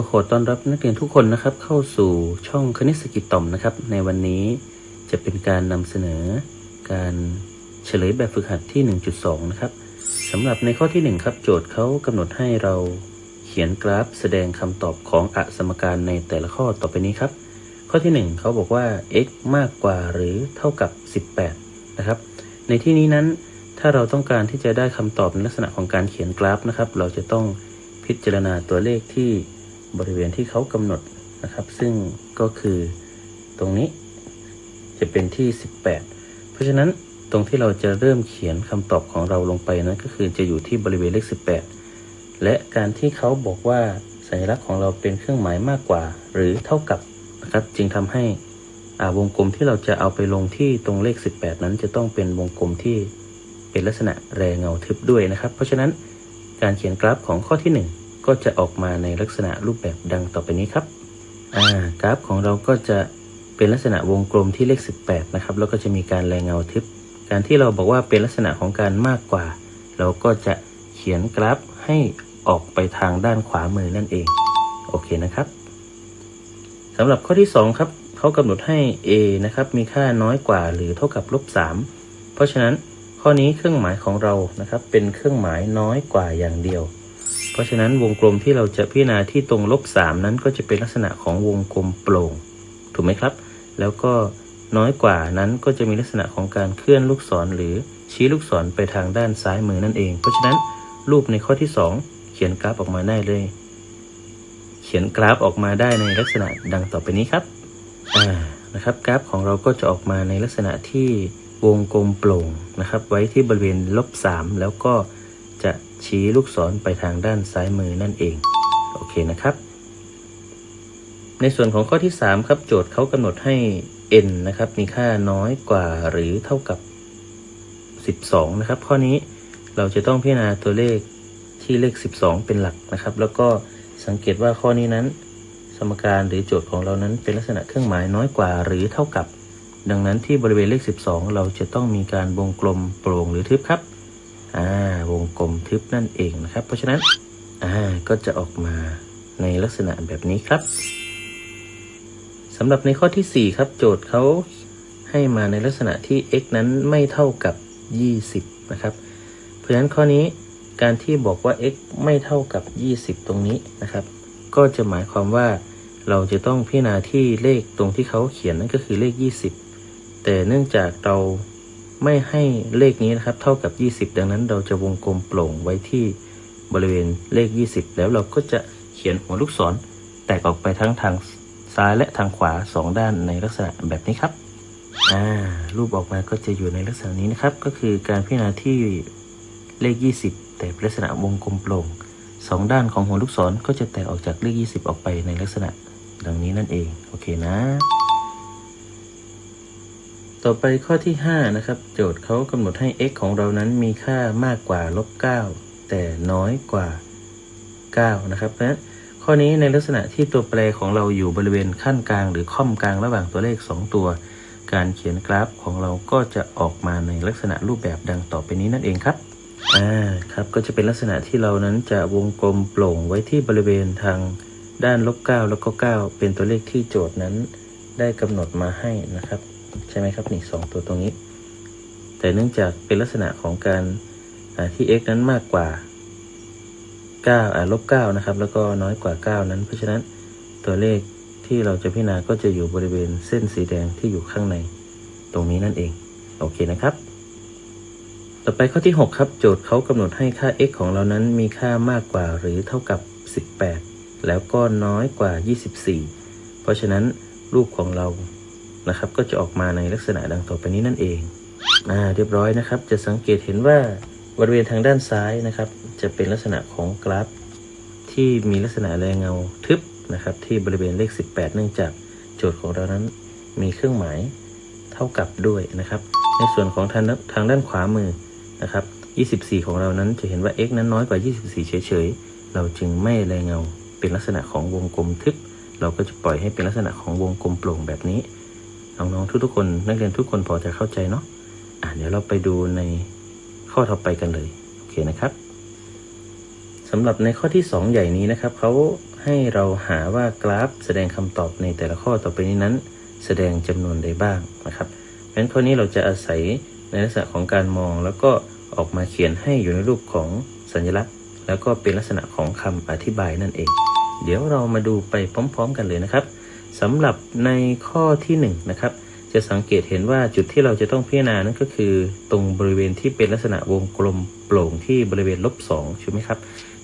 ก็ขอต้อนรับนักเรียนทุกคนนะครับ เข้าสู่ช่องคณิตสกิจต่อมนะครับ ในวันนี้จะเป็นการนำเสนอ การเฉลยแบบฝึกหัดที่ 1.2 นะครับสำหรับในข้อที่ 1 ครับ โจทย์เขากำหนดให้เราเขียนกราฟแสดงคำตอบของอสมการในแต่ละข้อต่อไปนี้ครับ ข้อที่ 1 เขาบอกว่า x มากกว่าหรือเท่ากับ 18 นะครับ ในที่นี้นั้นถ้าเราต้องการที่จะได้คำตอบในลักษณะของการเขียนกราฟนะครับ เราจะต้องพิจารณาตัวเลขที่ บริเวณที่เขากำหนดนะครับ ซึ่งก็คือตรงนี้จะเป็นที่ 18 เพราะฉะนั้นตรงที่เราจะเริ่มเขียนคำตอบของเราลงไปนั้นก็คือจะอยู่ที่บริเวณเลข 18 และการที่เขาบอกว่าสัญลักษณ์ของเราเป็นเครื่องหมายมากกว่า หรือเท่ากับนะครับจึงทำให้อ่าวงกลมที่เราจะเอาไปลงที่ตรงเลข 18 นั้นจะต้องเป็นวงกลมที่เป็นลักษณะแรงเงาทึบด้วยนะครับ เพราะฉะนั้นการเขียนกราฟของข้อที่ 1 ก็จะออกมาในลักษณะรูปแบบดังต่อไปนี้ครับอ่ากราฟของเราก็จะเป็นลักษณะวงกลมที่เลข 18 นะครับ แล้วก็จะมีการแรงเงาทึบ การที่เราบอกว่าเป็นลักษณะของการมากกว่า เราก็จะเขียนกราฟให้ออกไปทางด้านขวามือนั่นเอง โอเคนะครับสำหรับข้อที่ 2 ครับเขากำหนดให้ a นะครับ มีค่าน้อยกว่าหรือเท่ากับลบ3เพราะฉะนั้นข้อนี้เครื่องหมายของเรานะครับ เป็นเครื่องหมายน้อยกว่าอย่างเดียว เพราะฉะนั้นวงกลมที่เราจะพิจารณาที่ตรงลบ3นั้นก็จะเป็นลักษณะของวงกลมโปร่ง ถูกไหมครับ แล้วก็น้อยกว่านั้นก็จะมีลักษณะของการเคลื่อนลูกศรหรือชี้ลูกศรไปทางด้านซ้ายมือนั่นเอง เพราะฉะนั้นรูปในข้อที่ 2 เขียนกราฟออกมาได้เลย เขียนกราฟออกมาได้ในลักษณะดังต่อไปนี้ครับอ่านะครับกราฟของเราก็จะออกมาในลักษณะที่วงกลมโปร่งนะครับ ไว้ที่บริเวณลบ3แล้วก็ ชี้ลูกศรไปทางด้านซ้ายมือนั่นเอง โอเคนะครับ ในส่วนของข้อที่ 3 ครับโจทย์เขากำหนดให้ n นะครับ มีค่าน้อยกว่าหรือเท่ากับ 12 นะครับ ข้อนี้เราจะต้องพิจารณาตัวเลขที่เลข 12 เป็นหลักนะครับ แล้วก็สังเกตว่าข้อนี้นั้น สมการหรือโจทย์ของเรานั้นเป็นลักษณะเครื่องหมายน้อยกว่าหรือเท่ากับ ดังนั้นที่บริเวณเลข 12 เราจะต้องมีการวงกลมโปร่งหรือทึบครับ อ่าวงกลมทึบนั่นเองนะครับ เพราะฉะนั้นอ่าก็จะออกมาในลักษณะแบบนี้ครับสำหรับในข้อที่ 4 ครับ โจทย์เขาให้มาในลักษณะที่ x นั้นไม่เท่ากับ 20 นะครับ เพราะฉะนั้นข้อนี้การที่บอกว่า x ไม่เท่ากับ 20 ตรงนี้นะครับ ก็จะหมายความว่าเราจะต้องพิจารณาที่เลขตรงที่เขาเขียนนั่นก็คือเลข 20 แต่เนื่องจากเรา ไม่ให้เลขนี้นะครับ เท่ากับ 20 ดังนั้นเราจะวงกลมโปร่งไว้ที่บริเวณเลข 20 แล้วเราก็จะเขียนหัวลูกศรแตกออกไปทั้งทางซ้ายและทางขวา 2 ด้านในลักษณะแบบนี้ครับอ่ารูปออกมาก็จะอยู่ในลักษณะนี้นะครับ ก็คือการพิจารณาที่เลข 20 แต่ลักษณะวงกลมโปร่งสองด้านของหัวลูกศรก็จะแตกออกจากเลข 20 ออกไปในลักษณะดังนี้นั่นเอง โอเคนะ ต่อไปข้อที่ 5 นะครับ โจทย์เขากำหนดให้ x ของเรานั้นมีค่ามากกว่าลบ9แต่น้อยกว่า 9 นะครับเพราะฉะนั้นข้อนี้ในลักษณะที่ตัวแปรของเราอยู่บริเวณขั้นกลาง หรือค่อมกลางระหว่างตัวเลข 2 ตัว การเขียนกราฟของเราก็จะออกมาในลักษณะรูปแบบดังต่อไปนี้นั่นเองครับอ่าครับก็จะเป็นลักษณะที่เรานั้นจะวงกลมโปร่งไว้ที่บริเวณทางด้านลบ9แล้วก็9เป็นตัวเลขที่โจทย์นั้นได้กำหนดมาให้นะครับ ใช่ไหมครับนี่สองตัวตรงนี้ แต่เนื่องจากเป็นลักษณะของการที่ x นั้นมากกว่า9อ่าลบ9นะครับ แล้วก็น้อยกว่า 9 นั้น เพราะฉะนั้นตัวเลขที่เราจะพิจารณาก็จะอยู่บริเวณเส้นสีแดงที่อยู่ข้างในตรงนี้นั่นเอง โอเคนะครับ ต่อไปข้อที่ 6 ครับ โจทย์เขากำหนดให้ค่า x ของเรานั้นมีค่ามากกว่าหรือเท่ากับ 18 แล้วก็น้อยกว่า 24 เพราะฉะนั้นรูปของเรา นะครับ ก็จะออกมาในลักษณะดังต่อไปนี้นั่นเองอ่าเรียบร้อยนะครับ จะสังเกตเห็นว่าบริเวณทางด้านซ้ายนะครับ จะเป็นลักษณะของกราฟ ที่มีลักษณะแรงเงาทึบนะครับ ที่บริเวณเลข 18 เนื่องจากโจทย์ของเรานั้นมีเครื่องหมายเท่ากับด้วยนะครับ ในส่วนของทางทางด้านขวามือนะครับ 24 ของเรานั้นจะเห็นว่า x นั้นน้อยกว่า 24 เฉยๆ เราจึงไม่แรงเงาเป็นลักษณะของวงกลมทึบ เราก็จะปล่อยให้เป็นลักษณะของวงกลมโปร่งแบบนี้ น้องๆทุกๆคน นักเรียนทุกคนพอจะเข้าใจเนาะอะเดี๋ยวเราไปดูในข้อต่อไปกันเลย โอเคนะครับสำหรับในข้อที่ 2 ใหญ่นี้นะครับเขาให้เราหาว่ากราฟแสดงคำตอบในแต่ละข้อต่อไปนี้นั้น แสดงจำนวนใดบ้างนะครับเพราะฉะนั้นข้อนี้เราจะอาศัยในลักษณะของการมอง แล้วก็ออกมาเขียนให้อยู่ในรูปของสัญลักษณ์ แล้วก็เป็นลักษณะของคำอธิบายนั่นเอง เดี๋ยวเรามาดูไปพร้อม ๆ กันเลยนะครับ สำหรับในข้อที่1นงนะครับจะสังเกตเห็นว่าจุดที่เราจะต้องพิจารณานั่นก็คือ ตรงบริเวณที่เป็นลักษณะวงกลมโปร่งที่บริเวณลบสองใช่ไหมครับ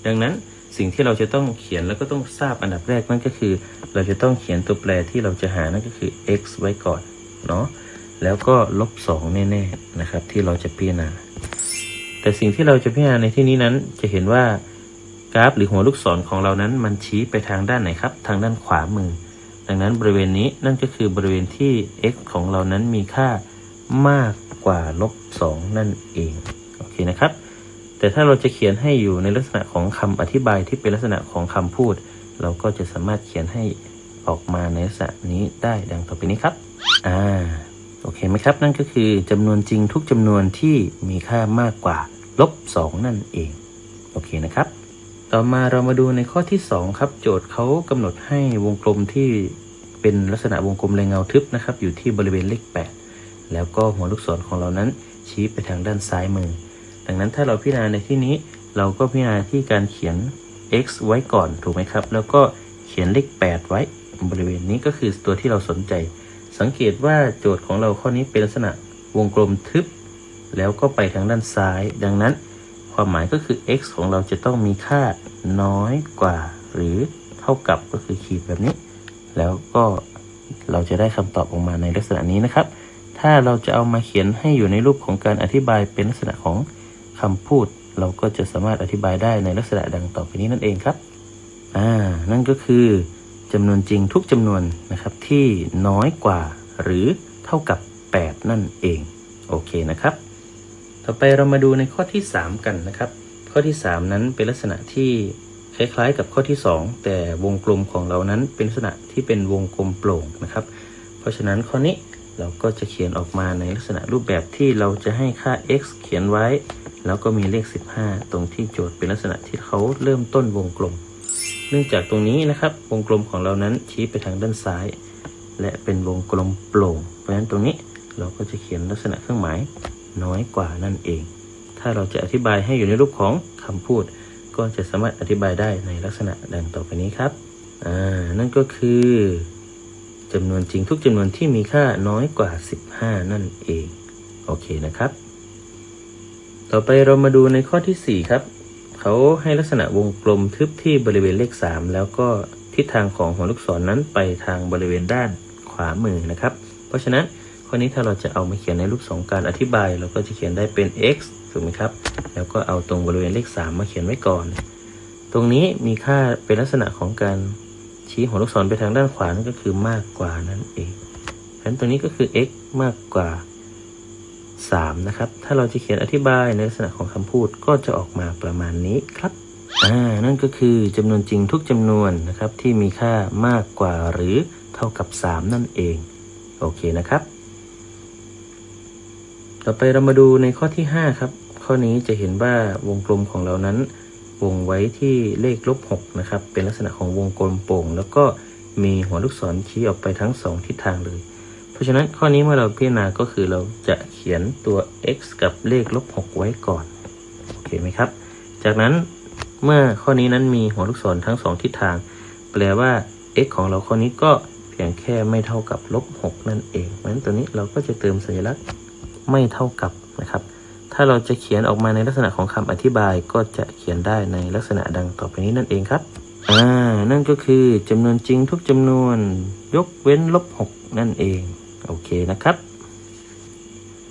ดังนั้นสิ่งที่เราจะต้องเขียนแล้วก็ต้องทราบอันดับแรกนั่นก็คือ เราจะต้องเขียนตัวแปรที่เราจะหานั่นก็คือ x ไว้ก่อนเนาะแล้วก็ลบสองแน่ๆนะครับ ที่เราจะพิจารณา แต่สิ่งที่เราจะพิจารณาในที่นี้นั้นจะเห็นว่ากราฟหรือหัวลูกศรของเรานั้นมันชี้ไปทางด้านไหนครับ ทางด้านขวามือ ดังนั้นบริเวณนี้นั่นก็คือบริเวณที่ x ของเรานั้นมีค่ามากกว่าลบ2นั่นเองโอเคนะครับ แต่ถ้าเราจะเขียนให้อยู่ในลักษณะของคำอธิบายที่เป็นลักษณะของคำพูด เราก็จะสามารถเขียนให้ออกมาในลักษณะนี้ได้ดังต่อไปนี้ครับอ่าโอเคไหมครับ นั่นก็คือจำนวนจริงทุกจำนวนที่มีค่ามากกว่าลบ2นั่นเอง โอเคนะครับ ต่อมาเรามาดูในข้อที่ 2 ครับ โจทย์เขากำหนดให้วงกลมที่เป็นลักษณะวงกลมแรงเงาทึบนะครับ อยู่ที่บริเวณเลข 8 แล้วก็หัวลูกศรของเรานั้นชี้ไปทางด้านซ้ายมือ ดังนั้นถ้าเราพิจารณาในที่นี้ เราก็พิจารณาที่การเขียน x ไว้ก่อนถูกไหมครับ แล้วก็เขียนเลข 8 ไว้บริเวณนี้ก็คือตัวที่เราสนใจ สังเกตว่าโจทย์ของเราข้อนี้เป็นลักษณะวงกลมทึบ แล้วก็ไปทางด้านซ้าย ดังนั้น ความหมายก็คือ x ของเราจะต้องมีค่าน้อยกว่า หรือเท่ากับก็คือขีดแบบนี้ แล้วก็เราจะได้คำตอบออกมาในลักษณะนี้นะครับ ถ้าเราจะเอามาเขียนให้อยู่ในรูปของการอธิบายเป็นลักษณะของคำพูด เราก็จะสามารถอธิบายได้ในลักษณะดังต่อไปนี้นั่นเองครับอ่านั่นก็คือจำนวนจริงทุกจำนวนนะครับที่น้อยกว่า หรือเท่ากับ 8 นั่นเอง โอเคนะครับ ต่อไปเรามาดูในข้อที่ 3 กันนะครับ ข้อที่ 3 นั้นเป็นลักษณะที่คล้ายๆกับข้อที่ 2 แต่วงกลมของเรานั้นเป็นลักษณะที่เป็นวงกลมโปร่งนะครับ เพราะฉะนั้นข้อนี้เราก็จะเขียนออกมาในลักษณะรูปแบบที่เราจะให้ค่า x เขียนไว้ แล้วก็มีเลข 15 ตรงที่โจทย์เป็นลักษณะที่เขาเริ่มต้นวงกลม เนื่องจากตรงนี้นะครับ วงกลมของเรานั้นชี้ไปทางด้านซ้าย และเป็นวงกลมโปร่ง เพราะฉะนั้นตรงนี้เราก็จะเขียนลักษณะเครื่องหมาย น้อยกว่านั่นเอง ถ้าเราจะอธิบายให้อยู่ในรูปของคำพูด ก็จะสามารถอธิบายได้ในลักษณะดังต่อไปนี้ครับอ่านั่นก็คือจำนวนจริงทุกจำนวนที่มีค่าน้อยกว่า 15 นั่นเอง โอเคนะครับ ต่อไปเรามาดูในข้อที่ 4 ครับ เขาให้ลักษณะวงกลมทึบที่บริเวณเลข 3 แล้วก็ทิศทางของหัวลูกศรนนั้นไปทางบริเวณด้านขวามือนะครับ เพราะฉะนั้น ข้อนี้ถ้าเราจะเอามาเขียนในรูปสองการอธิบาย เราก็จะเขียนได้เป็น x ถูกไหมครับ แล้วก็เอาตรงบริเวณเลข 3 มาเขียนไว้ก่อน ตรงนี้มีค่าเป็นลักษณะของการชี้หัวลูกศรไปทางด้านขวานั่นก็คือมากกว่านั่นเองฉะนั้นตรงนี้ก็คือ x มากกว่า 3 นะครับ ถ้าเราจะเขียนอธิบายในลักษณะของคำพูดก็จะออกมาประมาณนี้ครับอ่านั่นก็คือจำนวนจริงทุกจำนวนนะครับที่มีค่ามากกว่าหรือเท่ากับ 3 นั่นเอง โอเคนะครับ ต่อไปเรามาดูในข้อที่ 5 ครับ ข้อนี้จะเห็นว่าวงกลมของเรานั้น วงไว้ที่เลขลบ6นะครับ เป็นลักษณะของวงกลมโป่ง แล้วก็มีหัวลูกศรชี้ออกไปทั้ง 2 ทิศทางเลย เพราะฉะนั้นข้อนี้เมื่อเราพิจารณาก็คือเราจะเขียนตัว x กับเลขลบ6ไว้ก่อน โอเคไหมครับ จากนั้นเมื่อข้อนี้นั้นมีหัวลูกศรทั้ง 2 ทิศทาง แปลว่า x ของเราข้อนี้ก็เพียงแค่ไม่เท่ากับลบ6นั่นเองเพราะฉะนั้นตัวนี้เราก็จะเติมสัญลักษณ์ ไม่เท่ากับนะครับ ถ้าเราจะเขียนออกมาในลักษณะของคำอธิบายก็จะเขียนได้ในลักษณะดังต่อไปนี้นั่นเองครับอ่านั่นก็คือจำนวนจริงทุกจำนวนยกเว้นลบ6นั่นเองโอเคนะครับ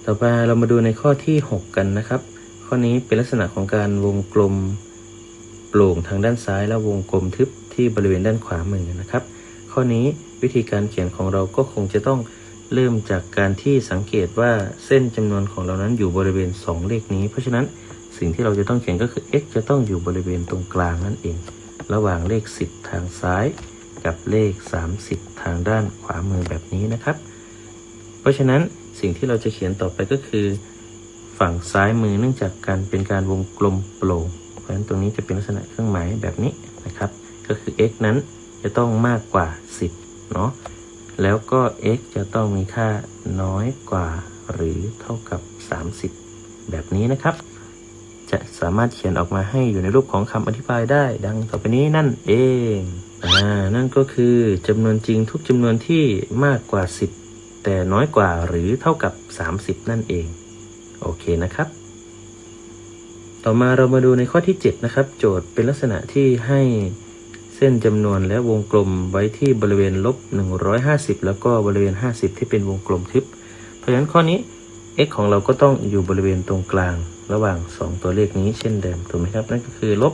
ต่อไปเรามาดูในข้อที่ 6 กันนะครับ ข้อนี้เป็นลักษณะของการวงกลมโปร่งทางด้านซ้าย และวงกลมทึบที่บริเวณด้านขวามือนะครับ ข้อนี้วิธีการเขียนของเราก็คงจะต้อง เริ่มจากการที่สังเกตว่าเส้นจำนวนของเรานั้นอยู่บริเวณ 2 เลขนี้ เพราะฉะนั้นสิ่งที่เราจะต้องเขียนก็คือ x จะต้องอยู่บริเวณตรงกลางนั่นเอง ระหว่างเลข 10 ทางซ้าย กับเลข 30 ทางด้านขวามือแบบนี้นะครับ เพราะฉะนั้นสิ่งที่เราจะเขียนต่อไปก็คือ ฝั่งซ้ายมือเนื่องจากการเป็นการวงกลมโปร่งเพราะฉะนั้นตรงนี้จะเป็นลักษณะเครื่องหมายแบบนี้นะครับ ก็คือ x นั้นจะต้องมากกว่า 10 เนาะ แล้วก็ x จะต้องมีค่าน้อยกว่าหรือเท่ากับ 30 แบบนี้นะครับ จะสามารถเขียนออกมาให้อยู่ในรูปของคำอธิบายได้ ดังต่อไปนี้นั่นเองอ่านั่นก็คือจำนวนจริงทุกจำนวนที่มากกว่า 10 แต่น้อยกว่าหรือเท่ากับ 30 นั่นเอง โอเคนะครับ ต่อมาเรามาดูในข้อที่ 7 นะครับ โจทย์เป็นลักษณะที่ให้ เส้นจำนวนและวงกลมไว้ที่บริเวณลบ 150 แล้วก็บริเวณ 50 ที่เป็นวงกลมทึบ เพราะฉะนั้นข้อนี้ x ของเราก็ต้องอยู่บริเวณตรงกลางระหว่าง 2 ตัวเลขนี้เช่นเดิมถูกไหมครับนั่นก็คือลบ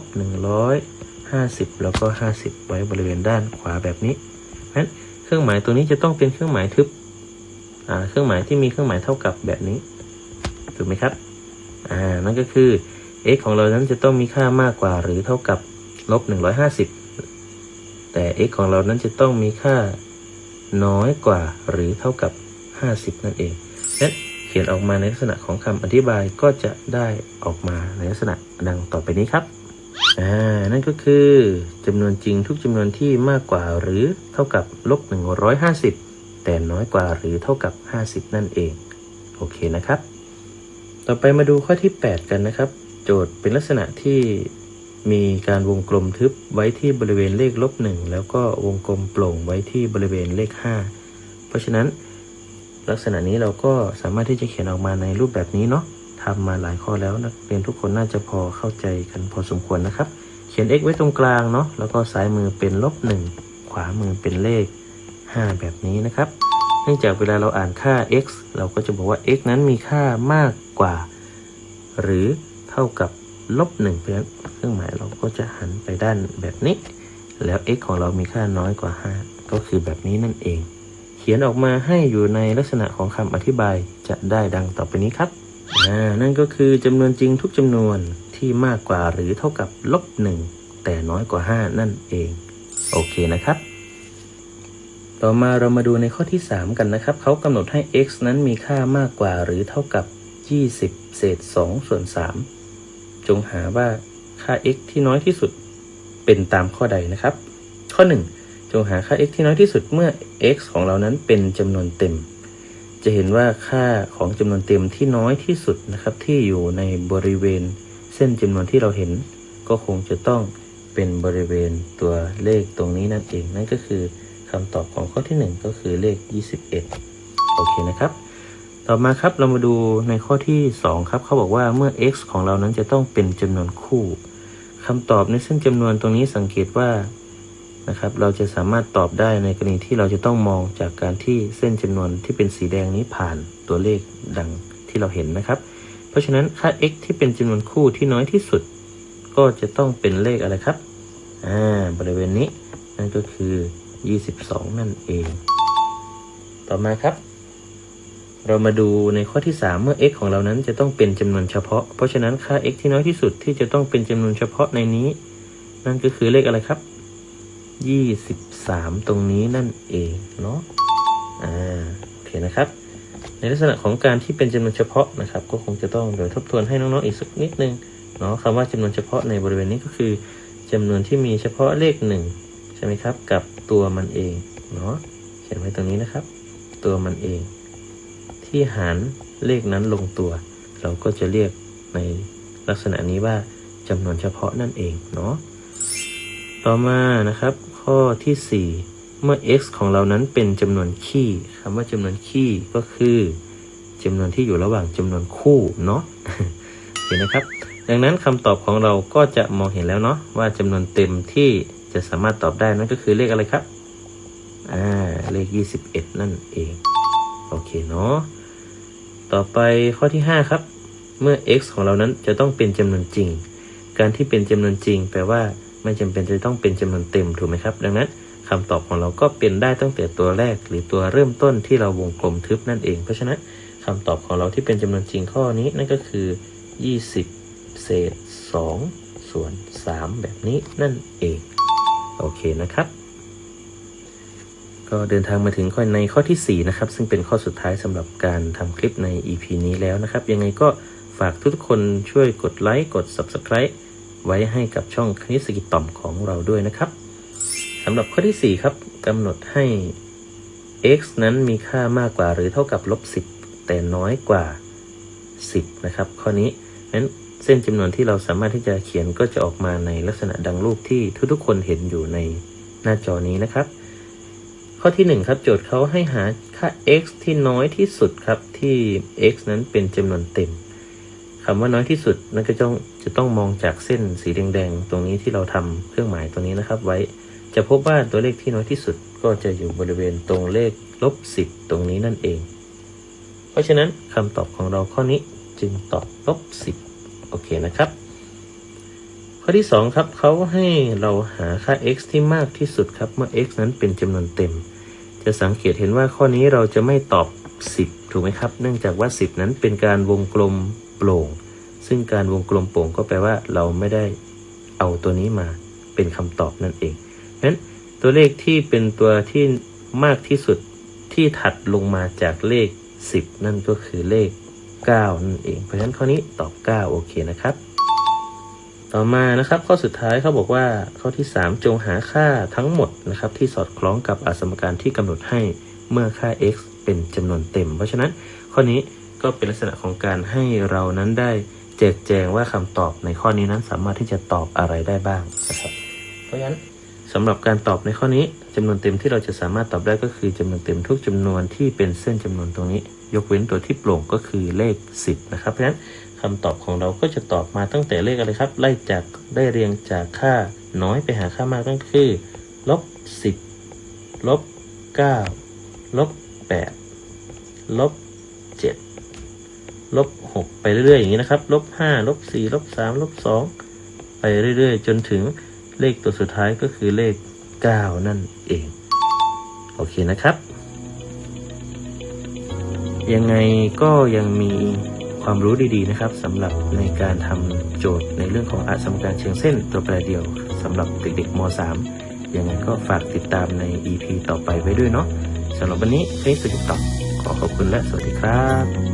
150 แล้วก็ 50 ไว้บริเวณด้านขวาแบบนี้นั้นเครื่องหมายตัวนี้จะต้องเป็นเครื่องหมายทึบเครื่องหมายที่มีเครื่องหมายเท่ากับแบบนี้ถูกไหมครับอ่านั่นก็คือ x ของเรานั้นจะต้องมีค่ามากกว่าหรือเท่ากับลบ150 แต่ x ของเรานั้นจะต้องมีค่าน้อยกว่าหรือเท่ากับ 50 นั่นเองนั้นเขียนออกมาในลักษณะของคำอธิบายก็จะได้ออกมาในลักษณะดังต่อไปนี้ครับอ่านั่นก็คือจำนวนจริงทุกจำนวนที่มากกว่าหรือเท่ากับลบ150 แต่น้อยกว่าหรือเท่ากับ 50 นั่นเอง โอเคนะครับ ต่อไปมาดูข้อที่ 8 กันนะครับ โจทย์เป็นลักษณะที่ มีการวงกลมทึบไว้ที่บริเวณเลขลบหนึ่งแล้วก็วงกลมโปร่งไว้ที่บริเวณเลข 5 เพราะฉะนั้น ลักษณะนี้เราก็สามารถที่จะเขียนออกมาในรูปแบบนี้เนาะทำมาหลายข้อแล้วนักเรียนทุกคนน่าจะพอเข้าใจกันพอสมควรนะครับ เขียน x ไว้ตรงกลางเนาะแล้วก็ซ้ายมือเป็นลบหนึ่งขวามือเป็นเลข 5 แบบนี้นะครับ เนื่องจากเวลาเราอ่านค่า x เราก็จะบอกว่า x นั้นมีค่ามากกว่า หรือเท่ากับ ลบหนึ่งเพราะเครื่องหมายเราก็จะหันไปด้านแบบนี้ แล้ว x ของเรามีค่าน้อยกว่า 5 ก็คือแบบนี้นั่นเอง เขียนออกมาให้อยู่ในลักษณะของคำอธิบายจะได้ดังต่อไปนี้ครับนั่นก็คือจำนวนจริงทุกจำนวนที่มากกว่าหรือเท่ากับลบหนึ่งแต่น้อยกว่า 5 นั่นเอง โอเคนะครับ ต่อมาเรามาดูในข้อที่ 3 กันนะครับ เขากำหนดให้ x นั้นมีค่ามากกว่าหรือเท่ากับ 20 เศษ 2 ส่วน 3 จงหาว่าค่า x ที่น้อยที่สุดเป็นตามข้อใดนะครับ ข้อ 1 จงหาค่า x ที่น้อยที่สุดเมื่อ x ของเรานั้นเป็นจำนวนเต็ม จะเห็นว่าค่าของจำนวนเต็มที่น้อยที่สุดนะครับ ที่อยู่ในบริเวณเส้นจำนวนที่เราเห็น ก็คงจะต้องเป็นบริเวณตัวเลขตรงนี้นั่นเองนั่นก็คือคำตอบของข้อที่ 1 ก็คือเลข 21 โอเคนะครับ ต่อมาครับเรามาดูในข้อที่ 2 ครับเขาบอกว่าเมื่อ x ของเรานั้นจะต้องเป็นจำนวนคู่คำตอบในเส้นจำนวนตรงนี้สังเกตว่านะครับ เราจะสามารถตอบได้ในกรณีที่เราจะต้องมองจากการที่เส้นจำนวนที่เป็นสีแดงนี้ผ่านตัวเลขดังที่เราเห็นนะครับ เพราะฉะนั้นค่า x ที่เป็นจำนวนคู่ที่น้อยที่สุด ก็จะต้องเป็นเลขอะไรครับอ่าบริเวณนี้นั่นก็คือ 22 นั่นเอง ต่อมาครับ เรามาดูในข้อที่ 3 เมื่อ x ของเรานั้นจะต้องเป็นจำนวนเฉพาะ เพราะฉะนั้นค่า x ที่น้อยที่สุดที่จะต้องเป็นจำนวนเฉพาะในนี้ นั่นก็คือเลขอะไรครับ 23 ตรงนี้นั่นเองเนาะอ่าโอเคนะครับ ในลักษณะของการที่เป็นจำนวนเฉพาะนะครับ ก็คงจะต้องเดี๋ยวทบทวนให้น้องๆอีกสักนิดนึงเนาะคำว่าจำนวนเฉพาะในบริเวณนี้ก็คือจำนวนที่มีเฉพาะเลขหนึ่งใช่ไหมครับ กับตัวมันเองเนาะเขียนไว้ตรงนี้นะครับ ตัวมันเอง ที่หารเลขนั้นลงตัว เราก็จะเรียกในลักษณะนี้ว่าจำนวนเฉพาะนั่นเองเนาะต่อมานะครับ ข้อที่ 4 เมื่อ x ของเรานั้นเป็นจำนวนคี่คำว่าจำนวนคี่ก็คือจำนวนที่อยู่ระหว่างจำนวนคู่เนาะเห็นนะครับ ดังนั้นคำตอบของเราก็จะมองเห็นแล้วเนาะว่าจำนวนเต็มที่จะสามารถตอบได้นั่นก็คือเลขอะไรครับอ่าเลข 21 นั่นเอง โอเคเนาะ ต่อไปข้อที่ 5 ครับ เมื่อ x ของเรานั้นจะต้องเป็นจำนวนจริง การที่เป็นจำนวนจริง แปลว่าไม่จำเป็นจะต้องเป็นจำนวนเต็มถูกไหมครับ ดังนั้นคำตอบของเราก็เป็นได้ตั้งแต่ตัวแรก หรือตัวเริ่มต้นที่เราวงกลมทึบนั่นเอง เพราะฉะนั้นคำตอบของเราที่เป็นจำนวนจริงข้อนี้นั่นก็คือ 20 เศษ 2 ส่วน 3 แบบนี้นั่นเอง โอเคนะครับ ก็เดินทางมาถึงข้อในข้อที่ 4 นะครับ ซึ่งเป็นข้อสุดท้ายสำหรับการทำคลิปใน EP นี้แล้วนะครับ ยังไงก็ฝากทุกคนช่วยกดไลค์กด Subscribe ไว้ให้กับช่องคณิตสกิจต่อมของเราด้วยนะครับสำหรับข้อที่ 4 ครับกำหนดให้ x นั้นมีค่ามากกว่าหรือเท่ากับลบ10 แต่น้อยกว่า 10 นะครับ ข้อนี้นั้นเส้นจำนวนที่เราสามารถที่จะเขียนก็จะออกมาในลักษณะดังรูปที่ทุกๆ คนเห็นอยู่ในหน้าจอนี้นะครับ ข้อที่ 1 ครับ โจทย์เขาให้หาค่า x ที่น้อยที่สุดครับ ที่ x นั้นเป็นจำนวนเต็มคำว่าน้อยที่สุดนั่นก็ต้องจะต้องมองจากเส้นสีแดงๆ ตรงนี้ที่เราทำเครื่องหมายตรงนี้นะครับ ไว้จะพบว่าตัวเลขที่น้อยที่สุดก็จะอยู่บริเวณตรงเลขลบ10 ตรงนี้นั่นเอง เพราะฉะนั้นคำตอบของเราข้อนี้จึงตอบลบ10โอเคนะครับ ข้อที่ 2 ครับเขาให้เราหาค่า x ที่มากที่สุดครับ เมื่อ x นั้นเป็นจำนวนเต็ม จะสังเกตเห็นว่าข้อนี้เราจะไม่ตอบ 10 ถูกไหมครับ เนื่องจากว่า 10 นั้นเป็นการวงกลมโปร่ง ซึ่งการวงกลมโปร่งก็แปลว่าเราไม่ได้เอาตัวนี้มาเป็นคำตอบนั่นเองนั้นตัวเลขที่เป็นตัวที่มากที่สุดที่ถัดลงมาจากเลข 10 นั่นก็คือเลข 9 นั่นเอง เพราะฉะนั้นข้อนี้ตอบ 9 โอเคนะครับ ต่อมานะครับ ข้อสุดท้ายเขาบอกว่าข้อที่ 3 จงหาค่าทั้งหมดนะครับ ที่สอดคล้องกับอสมการที่กำหนดให้เมื่อค่า x เป็นจำนวนเต็ม เพราะฉะนั้นข้อนี้ก็เป็นลักษณะของการให้เรานั้นได้แจกแจงว่าคำตอบในข้อนี้นั้นสามารถที่จะตอบอะไรได้บ้างนะครับเพราะฉะนั้นสำหรับการตอบในข้อนี้จำนวนเต็มที่เราจะสามารถตอบได้ก็คือจำนวนเต็มทุกจำนวนที่เป็นเส้นจำนวนตรงนี้ ยกเว้นตัวที่โปร่งก็คือเลข 10นะครับเพราะฉะนั้น คำตอบของเราก็จะตอบมาตั้งแต่เลขอะไรครับ ไล่จากได้เรียงจากค่าน้อยไปหาค่ามากนั่นก็คือลบสิบลบเก้าลบแปดลบเจ็ดลบหกไปเรื่อยๆอย่างนี้นะครับลบห้าลบสี่ลบสามลบสองไปเรื่อยๆ จนถึงเลขตัวสุดท้ายก็คือเลขเก้านั่นเอง โอเคนะครับ ยังไงก็ยังมี ความรู้ดีๆนะครับสำหรับในการทำโจทย์ในเรื่องของอสมการเชิงเส้นตัวแปรเดียวสำหรับเด็กๆม .3 ยังไงก็ฝากติดตามใน EP ต่อไปไว้ด้วยเนาะสำหรับวันนี้เฟซบุ๊กตอกขอขอบคุณและสวัสดีครับ